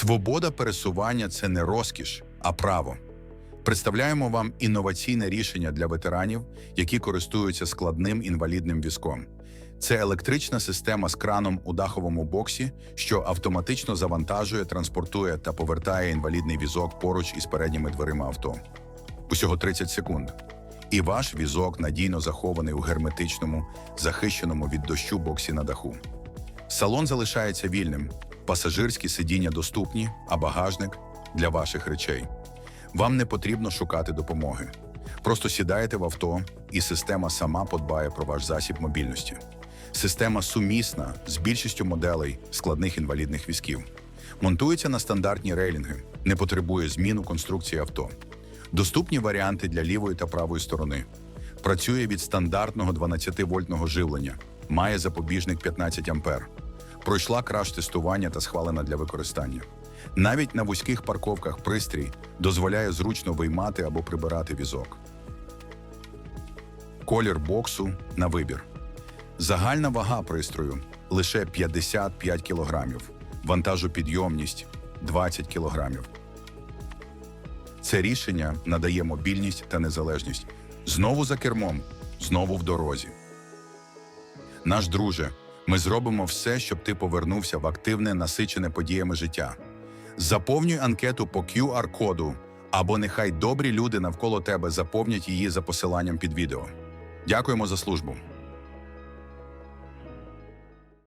Свобода пересування це не розкіш, а право. Представляємо вам інноваційне рішення для ветеранів, які користуються складним інвалідним візком. Це електрична система з краном у даховому боксі, що автоматично завантажує, транспортує та повертає інвалідний візок поруч із передніми дверима авто. Усього 30 секунд. І ваш візок надійно захований у герметичному, захищеному від дощу боксі на даху. Салон залишається вільним, пасажирські сидіння доступні, а багажник для ваших речей. Вам не потрібно шукати допомоги. Просто сідаєте в авто, і система сама подбає про ваш засіб мобільності. Система сумісна з більшістю моделей складних інвалідних візків. Монтується на стандартні рейлінги, не потребує зміну конструкції авто. Доступні варіанти для лівої та правої сторони. Працює від стандартного 12-вольтного живлення, має запобіжник 15 ампер. Пройшла краш-тестування та схвалена для використання. Навіть на вузьких парковках пристрій дозволяє зручно виймати або прибирати візок. Колір боксу на вибір. Загальна вага пристрою лише 55 кг, вантажопідйомність 20 кг. Це рішення надає мобільність та незалежність. Знову за кермом, знову в дорозі. Наш друже, ми зробимо все, щоб ти повернувся в активне, насичене подіями життя. Заповнюй анкету по QR-коду, або нехай добрі люди навколо тебе заповнять її за посиланням під відео. Дякуємо за службу.